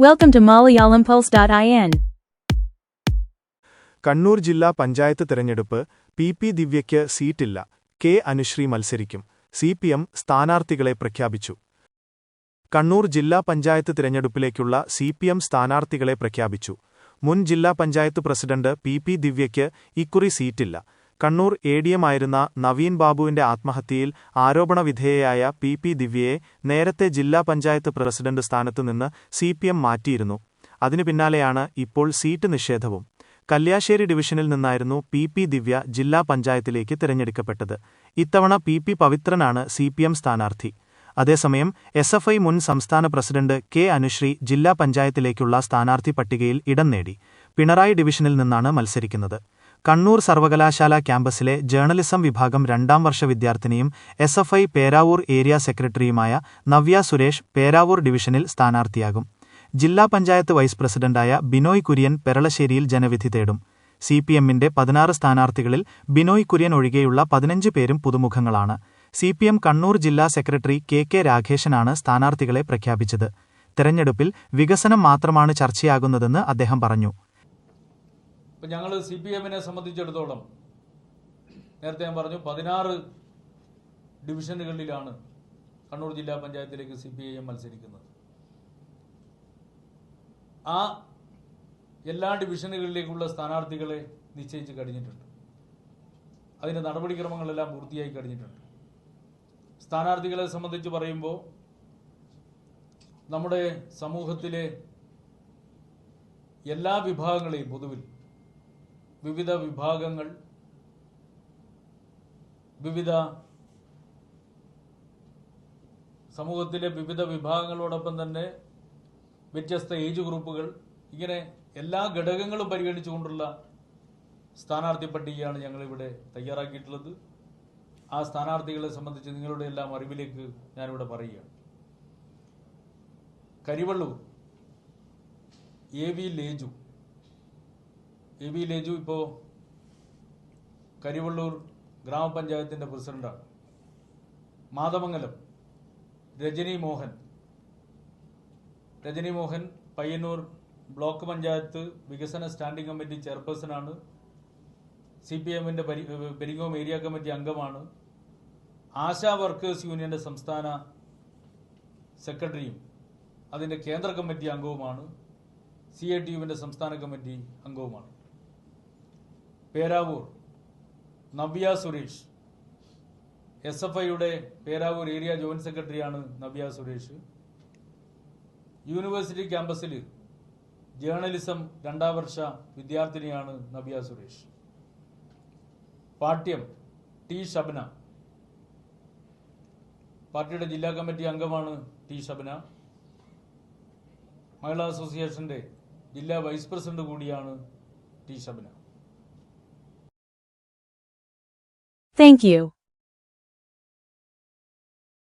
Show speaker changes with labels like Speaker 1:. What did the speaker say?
Speaker 1: Welcome to MalayalamPulse.in.
Speaker 2: Kannur ജില്ലാ പഞ്ചായത്ത് തെരഞ്ഞെടുപ്പ് P P ദിവ്യയ്ക്ക് സീറ്റില്ല. കെ അനുശ്രീ മത്സരിക്കും. സി പി എം സ്ഥാനാർത്ഥികളെ പ്രഖ്യാപിച്ചു. കണ്ണൂർ ജില്ലാ പഞ്ചായത്ത് തിരഞ്ഞെടുപ്പിലേക്കുള്ള സി പി എം സ്ഥാനാർത്ഥികളെ പ്രഖ്യാപിച്ചു. മുൻ ജില്ലാ പഞ്ചായത്ത് പ്രസിഡന്റ് പി പി ദിവ്യയ്ക്ക് ഇക്കുറി സീറ്റില്ല. കണ്ണൂർ എ ഡി എമായിരുന്ന നവീൻ ബാബുവിന്റെ ആത്മഹത്യയിൽ ആരോപണവിധേയയായ പി പി ദിവ്യയെ നേരത്തെ ജില്ലാ പഞ്ചായത്ത് പ്രസിഡന്റ് സ്ഥാനത്തുനിന്ന് സി പി എം മാറ്റിയിരുന്നു. അതിനു പിന്നാലെയാണ് ഇപ്പോൾ സീറ്റ് നിഷേധവും. കല്യാശ്ശേരി ഡിവിഷനിൽ നിന്നായിരുന്നു പി പി ദിവ്യ ജില്ലാ പഞ്ചായത്തിലേക്ക് തിരഞ്ഞെടുക്കപ്പെട്ടത്. ഇത്തവണ പി പി പവിത്രനാണ് സി പി എം സ്ഥാനാർത്ഥി. അതേസമയം എസ് എഫ് ഐ മുൻ സംസ്ഥാന പ്രസിഡന്റ് കെ അനുശ്രീ ജില്ലാ പഞ്ചായത്തിലേക്കുള്ള സ്ഥാനാർത്ഥി പട്ടികയിൽ ഇടം നേടി. പിണറായി ഡിവിഷനിൽ നിന്നാണ് മത്സരിക്കുന്നത്. കണ്ണൂർ സർവകലാശാല ക്യാമ്പസിലെ ജേർണലിസം വിഭാഗം രണ്ടാം വർഷ വിദ്യാർത്ഥിനിയും S F I Peravoor area സെക്രട്ടറിയുമായ നവ്യ സുരേഷ് പേരാവൂർ ഡിവിഷനിൽ സ്ഥാനാർത്ഥിയാകും. ജില്ലാ പഞ്ചായത്ത് വൈസ് പ്രസിഡന്റായ ബിനോയ് കുര്യൻ പെരളശ്ശേരിയിൽ ജനവിധി തേടും. സി പി എമ്മിന്റെ പതിനാറ് സ്ഥാനാർത്ഥികളിൽ ബിനോയ് കുര്യൻ ഒഴികെയുള്ള പതിനഞ്ച് പേരും പുതുമുഖങ്ങളാണ്. സി പി എം കണ്ണൂർ ജില്ലാ സെക്രട്ടറി കെ കെ രാഘേഷനാണ് സ്ഥാനാർത്ഥികളെ പ്രഖ്യാപിച്ചത്. തെരഞ്ഞെടുപ്പിൽ വികസനം മാത്രമാണ് ചർച്ചയാകുന്നതെന്ന് അദ്ദേഹം പറഞ്ഞു.
Speaker 3: ഇപ്പം ഞങ്ങൾ സി പി എമ്മിനെ സംബന്ധിച്ചിടത്തോളം നേരത്തെ ഞാൻ പറഞ്ഞു പതിനാറ് ഡിവിഷനുകളിലാണ് കണ്ണൂർ ജില്ലാ പഞ്ചായത്തിലേക്ക് സി പി ഐ എം മത്സരിക്കുന്നത്. ആ എല്ലാ ഡിവിഷനുകളിലേക്കുള്ള സ്ഥാനാർത്ഥികളെ നിശ്ചയിച്ച് കഴിഞ്ഞിട്ടുണ്ട്. അതിന്റെ നടപടിക്രമങ്ങളെല്ലാം പൂർത്തിയായി കഴിഞ്ഞിട്ടുണ്ട്. സ്ഥാനാർത്ഥികളെ സംബന്ധിച്ച് പറയുമ്പോൾ നമ്മുടെ സമൂഹത്തിലെ എല്ലാ വിഭാഗങ്ങളെയും പൊതുവിൽ വിവിധ വിഭാഗങ്ങൾ വിവിധ സമൂഹത്തിലെ വിവിധ വിഭാഗങ്ങളോടൊപ്പം തന്നെ വ്യത്യസ്ത ഏജ് ഗ്രൂപ്പുകൾ ഇങ്ങനെ എല്ലാ ഘടകങ്ങളും പരിഗണിച്ചുകൊണ്ടുള്ള സ്ഥാനാർത്ഥി പട്ടികയാണ് ഞങ്ങളിവിടെ തയ്യാറാക്കിയിട്ടുള്ളത്. ആ സ്ഥാനാർത്ഥികളെ സംബന്ധിച്ച് നിങ്ങളുടെ എല്ലാം അറിവിലേക്ക് ഞാനിവിടെ പറയുകയാണ്. Karivellur A V Leju A V Leju ഇപ്പോൾ കരിവള്ളൂർ ഗ്രാമപഞ്ചായത്തിന്റെ പ്രസിഡന്റാണ്. മാതമംഗലം രജനി മോഹൻ. രജനി മോഹൻ പയ്യന്നൂർ ബ്ലോക്ക് പഞ്ചായത്ത് വികസന സ്റ്റാൻഡിംഗ് കമ്മിറ്റി ചെയർപേഴ്സണാണ്. സി പി എമ്മിന്റെ പെരിങ്ങോം ഏരിയ കമ്മിറ്റി അംഗമാണ്. ആശാ വർക്കേഴ്സ് യൂണിയന്റെ സംസ്ഥാന സെക്രട്ടറിയും അതിന്റെ കേന്ദ്ര കമ്മിറ്റി അംഗവുമാണ്. സി ഐ ടി യുവിന്റെ സംസ്ഥാന കമ്മിറ്റി അംഗവുമാണ്. പേരാവൂർ. നവ്യ സുരേഷ്. എസ് എഫ് ഐയുടെ പേരാവൂർ ഏരിയ ജോയിന്റ് സെക്രട്ടറിയാണ് നവ്യ സുരേഷ്. യൂണിവേഴ്സിറ്റി ക്യാമ്പസിൽ ജേർണലിസം രണ്ടാം വർഷ വിദ്യാർത്ഥിനിയാണ് നവ്യ സുരേഷ്. പാഠ്യം ടി ഷബ്ന പാർട്ടിയുടെ ജില്ലാ കമ്മിറ്റി അംഗമാണ് ടി ഷബ്ന മഹിളാ അസോസിയേഷന്റെ ജില്ലാ വൈസ് പ്രസിഡന്റ് കൂടിയാണ് ടി ഷബന
Speaker 1: Thank you.